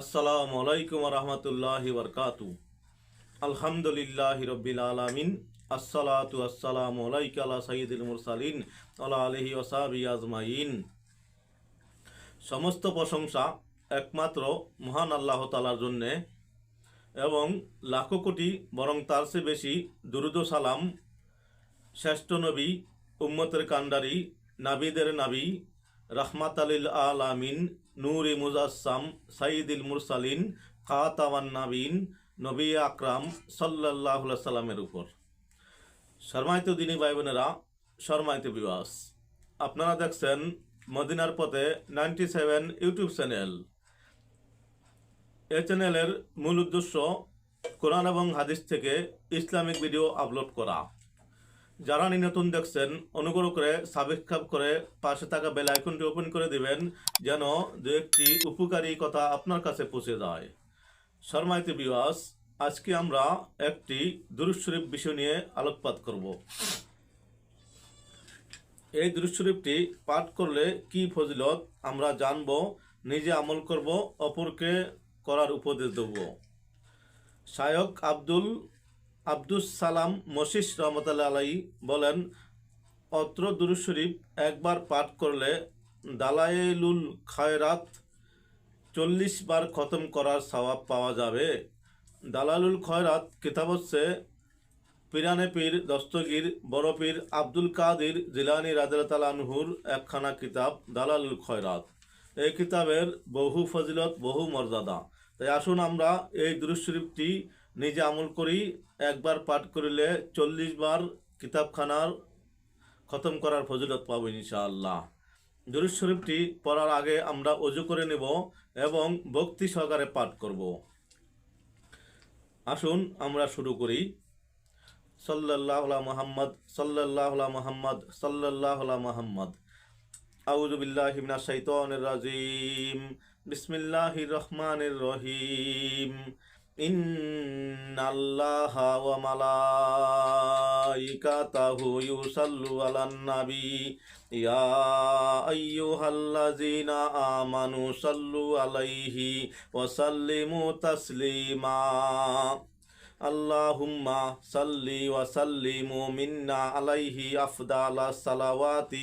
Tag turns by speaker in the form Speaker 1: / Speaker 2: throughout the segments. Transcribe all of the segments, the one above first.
Speaker 1: আসসালামু আলাইকুম রহমতুল্লাহি বরকাতু আলহামদুলিল্লাহ রব্বিল আলামিন। আসসালাতু আসসালামু আলাইকা আলা সাইয়্যিদিল মুরসালিন আলা আলিহি ওয়াসাবি আজমাইন। সমস্ত প্রশংসা একমাত্র মহান আল্লাহ তালার জন্যে এবং লাখো কোটি বরং তার চেয়ে বেশি দুরুদ সালাম শ্রেষ্ঠ নবী, উম্মতের কান্ডারি নাবিদের নাবি রহমাত আলিল আলামিন নূর মুজাসসাম সাইদুল মুরসালিন খাতাওয়ান নাবিন, নবী আকরাম সাল্লাহ সাল্লামের উপর। শর্মায়িত দিনী ভাই বোনেরা শর্মায়িত বিবাস আপনারা দেখছেন মদিনার পথে নাইনটি সেভেন ইউটিউব চ্যানেল। এ চ্যানেলের মূল উদ্দেশ্য কোরআন এবং হাদিস থেকে ইসলামিক ভিডিও আপলোড করা। যারা নতুন দেখছেন, অনুগ্রহ করে সাবস্ক্রাইব করে পাশে থাকা বেল আইকনটি ওপেন করে দিবেন, যেন দু একটি উপকারী কথা আপনার কাছে পৌঁছে যায়। শর্মাইতে বিওয়াস আজকে আমরা একটি দুরুদ শরীফ বিষয় নিয়ে আলোকপাত করব। এই দুরুদ শরীফটি পাঠ করলে কি ফজিলত, আমরা জানব, নিজে আমল করব, অপরকে করার উপদেশ দেব। শায়ক আব্দুল আব্দুস সালাম মশিস রহমতুল্লাহ আলাই বলেন, অত্র দুরুদ শরীফ একবার পাঠ করলে দালাইলুল খায়রাত চল্লিশ বার খতম করার সওয়াব পাওয়া যাবে। দালালুল খয়রাত কিতাব হচ্ছে পিরানে পীর, দস্তগীর, বড় পীর আব্দুল কাদির জিলানি রাজুর একখানা কিতাব দালালুল খয়রাত। এই কিতাবের বহু ফজিলত, বহু মর্যাদা। তাই আসুন আমরা এই দুরুদ শরীফটি নিজে আমল করি, একবার পাঠ করিলে চল্লিশ বার কিতাবখানার খতম করার ফজিলত পাবো ইনশাআল্লাহ। দুরুদ শরীফটি পড়ার আগে আমরা অজু করে নেব এবং ভক্তি সহকারে পাঠ করব। আসুন আমরা শুরু করি। সাল্লাল্লাহু আলা মুহাম্মদ, সাল্লাল্লাহু আলা মুহাম্মদ, সাল্লাল্লাহু আলা মুহাম্মদ। আউযু বিল্লাহি মিনাশ রাজিম। বিসমিল্লাহির রহমানির রহিম। আমানু সাল্লু আলাইহি ওয়া সাল্লিমু তাসলিমা। اللهم صل وسلم منا عليه أفضل الصلوات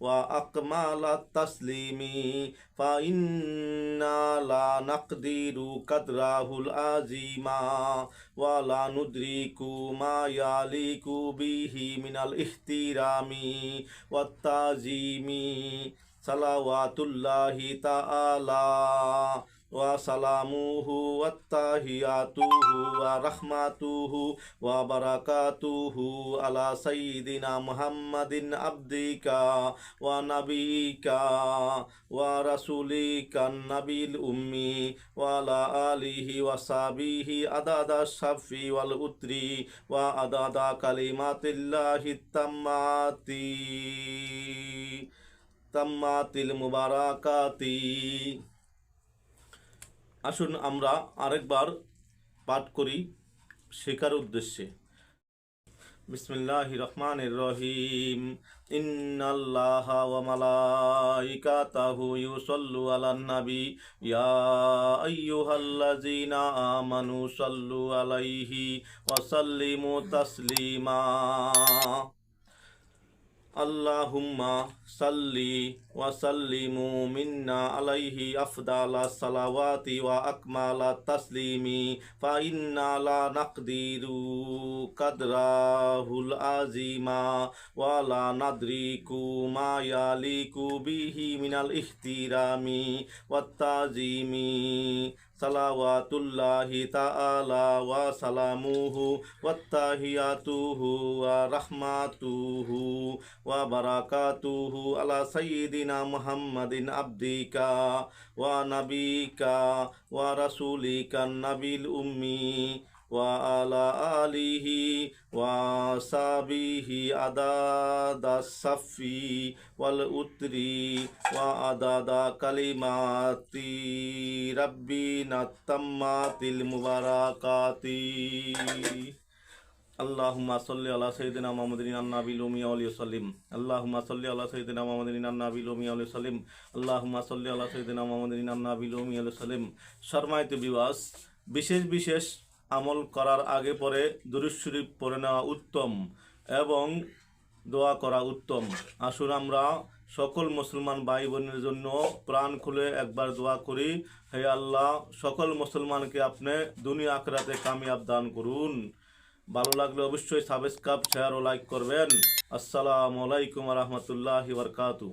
Speaker 1: وأكمل التسليم فإنا لا نقدر قدره العظيم ولا ندرك ما يليق به من الاحترام والتعظيم. صلوات الله تعالى. وسلامه والتحياته ورحمته وبركاته على سيدنا محمد عبدك ونبيك ورسولك النبي الأمي وعلى آله وصحبه عدد الشف والأطر وعدد كلمات الله التمات تمات المباركات. আসুন আমরা আরেকবার পাঠ করি শেখার উদ্দেশ্যে। বিসমিল্লাহ রহমান রহিম। ইন্নাল্লাহা ওয়া মালাইকাতাহু ইউসাল্লু আলান নাবি। ইয়া আইয়ুহাল্লাযীনা আমানু সাল্লু আলাইহি ওয়া সাল্লিমু তাসলিমা। اللهم صل وسلم منا عليه أفضل الصلوات وأكمل التسليم فإنا لا نقدر قدره العظيم ولا ندرك ما يليق به من الاحترام والتعظيم. صلوات الله تعالى وسلامه والتحياته ورحمته وبركاته على سيدنا محمد عبدك ونبيك ورسولك النبي الأمي সাইয়্যিদিনা মুহাম্মাদিন আবদিকা ওয়া নাবিকা ওয়া রাসূলিকা নাবিল উম্মি ওয়া আলা আলিহি ওয়া সাবিহি আদাদা সাফি ওয়াল উতরি ওয়া আদাদা কালিমাতি রাব্বিনা তাম্মাতিল মুবারাকাতি اللهم صل على سيدنا محمد النبي الأمي عليه وسلم اللهم صل على سيدنا محمد النبي الأمي عليه وسلم اللهم صل على سيدنا محمد النبي الأمي عليه وسلم সম্মানিত বিবাস বিশেষ বিশেষ আমল করার আগে পরে দুরুদ শরীফ পড়ে নেওয়া উত্তম এবং দোয়া করা উত্তম। আসুন আমরা সকল মুসলমান ভাই বোনের জন্য প্রাণ খুলে একবার দোয়া করি, হে আল্লাহ, সকল মুসলমানকে আপনি দুনিয়া আখরাতে কামিয়াব দান করুন। ভালো লাগলে অবশ্যই সাবস্ক্রাইব শেয়ার ও লাইক করবেন। আসসালামু আলাইকুম রহমতুল্লাহ বরকাতু